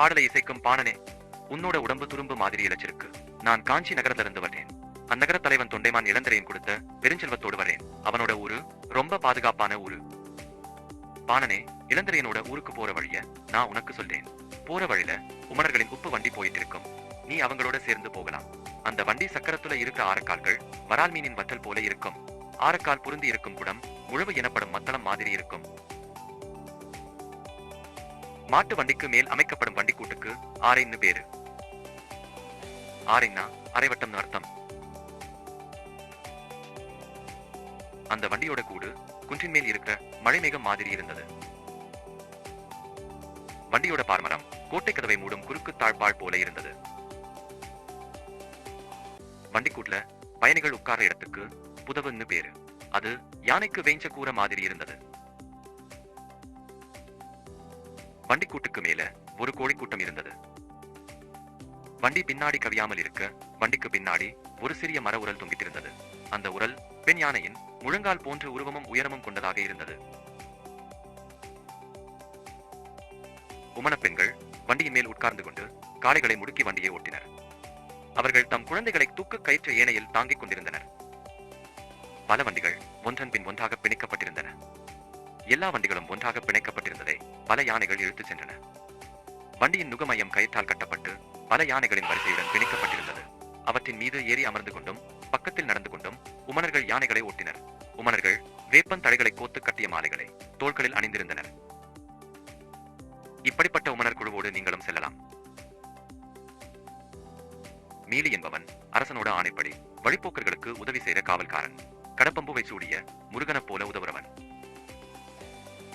பாடலை இசைக்கும் பாணனே உன்னோட உடம்பு துரும்பு மாதிரி இழைச்சிருக்கு. நான் காஞ்சி நகரத்திலிருந்து வரேன் அந்நகர தலைவன் தொண்டைமான் இளந்தரையன் கொடுத்த பெருஞ்செல்வத்தோடு வரேன் அவனோட ஊரு ரொம்ப பாதுகாப்பான ஊரு. பாணனே இளந்தரையனோட ஊருக்கு போற வழிய நான் உனக்கு சொல்றேன். போற வழியில உமணர்களின் உப்பு வண்டி போயிட்டு இருக்கும் நீ அவங்களோட சேர்ந்து போகலாம். அந்த வண்டி சக்கரத்துல இருக்க ஆரக்கால்கள் வரால் மீனின் வத்தல் போல இருக்கும். ஆரக்கால் பொருந்தி இருக்கும் குடம் முழுவு எனப்படும் மத்தளம் மாதிரி இருக்கும். மாட்டு வண்டிக்கு மேல் அமைக்கப்படும் வண்டிக்கூட்டுக்கு ஆரைன்னு பேரு. ஆரைன்னா அரைவட்டம்னு அர்த்தம். அந்த வண்டியோட கூடு குன்றின் மேல் இருக்கிற மழைமேகம் மாதிரி இருந்தது. வண்டியோட பார்மரம் கோட்டை கதவை மூடும் குறுக்கு தாழ்பாள் போல இருந்தது. வண்டிக்கூட்ல பயணிகள் உட்கார இடத்துக்கு புதவுன்னு பேரு. அது யானைக்கு வேஞ்ச கூற மாதிரி இருந்தது. வண்டிக்கூட்டுக்கு மேல ஒரு கோழி கூட்டம் இருந்தது. வண்டி பின்னாடி கவியாமல் இருக்க வண்டிக்கு பின்னாடி ஒரு சிறிய மர உரல் தொங்கித்திருந்தது. அந்த உரல் பெண் யானையின் முழங்கால் போன்ற உருவமும் உயரமும் கொண்டதாக இருந்தது. உமண பெண்கள் வண்டியின் மேல் உட்கார்ந்து கொண்டு காளைகளை முடுக்கி வண்டியை ஓட்டினர். அவர்கள் தம் குழந்தைகளை தூக்க கயிற்று ஏனையில் தாங்கிக் கொண்டிருந்தனர். பல வண்டிகள் ஒன்றன் பின் ஒன்றாக பிணைக்கப்பட்டிருந்தன. எல்லா வண்டிகளும் ஒன்றாக பிணைக்கப்பட்டிருந்தன. பல யானைகள் இழுத்துச் சென்றன. வண்டியின் நுகமையம் கயிற்றால் கட்டப்பட்டு பல யானைகளின் வரிசையுடன் பிணைக்கப்பட்டிருந்தது. அவற்றின் மீது ஏறி அமர்ந்து கொண்டும் பக்கத்தில் நடந்து கொண்டும் உமனர்கள் யானைகளை ஓட்டினர். உமனர்கள் வேப்பன் தடைகளை கோத்து கட்டிய மாலைகளை தோள்களில் அணிந்திருந்தனர். இப்படிப்பட்ட உமனர் குழுவோடு நீங்களும் செல்லலாம். மீலி என்பவன் அரசனோட ஆணைப்படி வழிப்போக்கர்களுக்கு உதவி செய்த காவல்காரன். கடப்பம்புவை சூடிய முருகனைப் போல உதவுறவன்.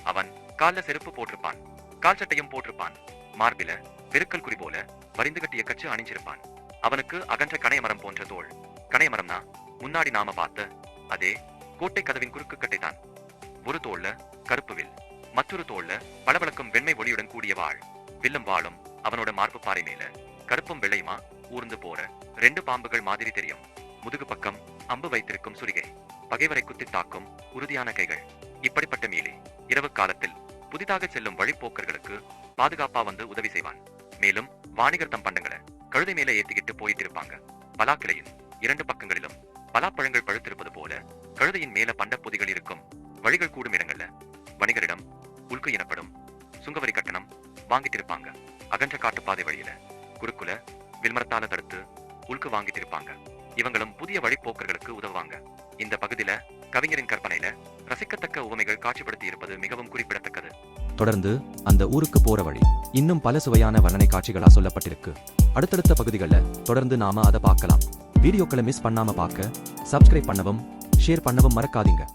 அவன் கால்ல செருப்பு போட்டிருப்பான். கால் சட்டையும் போட்டிருப்பான். மார்பில பெருக்கல் குறி போல வரிந்து கட்டிய கச்சு அணிஞ்சிருப்பான். அவனுக்கு அகன்ற கணையமரம் போன்ற தோள் கணையமரம்னா முன்னாடி நாம பார்த்த அதே கோட்டை கதவின் குறுக்கு கட்டைதான் ஒரு தோல்ல கருப்பு வில் மற்றொரு தோல்ல பளபளக்கும் வெண்மை ஒளியுடன் கூடிய வாள். வில்லும் வாழும் அவனோட மார்பு பாறை மேல கருப்பும் வெள்ளையுமா ஊர்ந்து போற ரெண்டு பாம்புகள் மாதிரி தெரியும். முதுகு பக்கம் அம்பு வைத்திருக்கும் சுரிகை. பகைவரை குத்தி தாக்கும் உறுதியான கைகள். இப்படிப்பட்ட மேலே இரவு காலத்தில் புதிதாக செல்லும் வழிப்போக்கர்களுக்கு பாதுகாப்பா வந்து உதவி செய்வான். மேலும் வாணிகர் தம் பண்டங்களை கழுதை மேல ஏத்திக்கிட்டு போயிட்டு இருப்பாங்க பலாக்கிளையின் இரண்டு பக்கங்களிலும் பலாப்பழங்கள் பழுத்திருப்பது போல கழுதையின் மேல பண்டப்பொதிகள் இருக்கும் வழிகள் கூடும் இடங்கள்ல வணிகரிடம் உள்கு எனப்படும் சுங்கவரி கட்டணம் வாங்கிட்டு இருப்பாங்க அகன்ற காட்டுப்பாதை வழியில குறுக்குல வில்மரத்தால தடுத்து உள்கு வாங்கிட்டு இருப்பாங்க இவங்களும் புதிய வழிப்போக்கர்களுக்கு உதவுவாங்க. இந்த பகுதியில கவிஞரின் கற்பனையில ரசிக்கத்தக்க உவமைகள் காட்சிப்படுத்தி இருப்பது மிகவும் குறிப்பிடத்தக்கது. தொடர்ந்து அந்த ஊருக்கு போற வழி இன்னும் பல சுவையான வர்ணனை காட்சிகளா சொல்லப்பட்டிருக்கு. அடுத்தடுத்த பகுதிகளில் தொடர்ந்து நாம அதை பார்க்கலாம். வீடியோக்களை மிஸ் பண்ணாம பார்க்க சப்ஸ்கிரைப் பண்ணவும் ஷேர் பண்ணவும் மறக்காதீங்க.